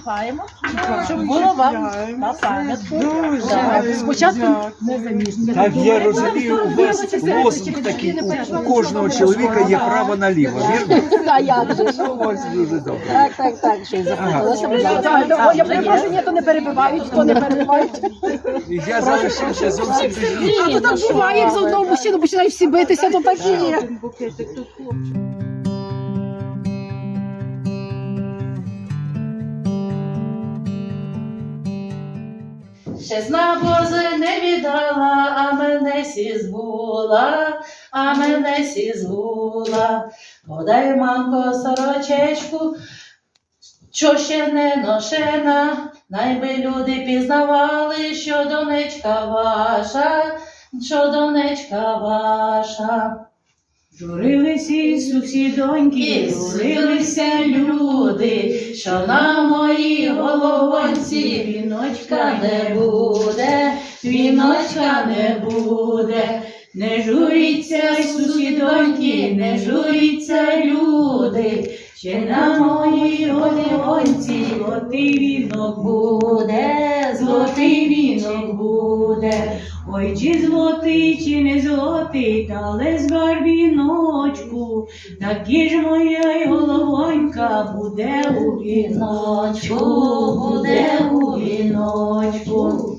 чекаємо, щоб було вам на пам'ятку. Так, Спочатку. Так я розумію, у вас лозунг такий, у, у кожного чоловіка є право наліво, вірно? А як же ж? Ну, ось дуже добре. Так, так, так, ще й захопилося. Я перепрошую, ні, то не перебивають, то не перебивають. Я залишився зовсім без. А то так буває, як за одного мужчину починають всі битися, то так і є. Ще зна Боже не віддала, а мене сі збула, а мене сі збула. Подай, мамко, сорочечку, що ще не ношена, найби люди пізнавали, що донечка ваша, що донечка ваша. Журилися сусідоньки, журилися люди, що на моїй головонці віночка не буде, віночка не буде. Не журіться, сусідоньки, не журіться люди, ще на моїй головонці золотий вінок буде, золотий вінок буде. Ой, чи золотий, чи не золотий, але з барвіночку, такі ж моя й головонька буде у віночку, буде у віночку.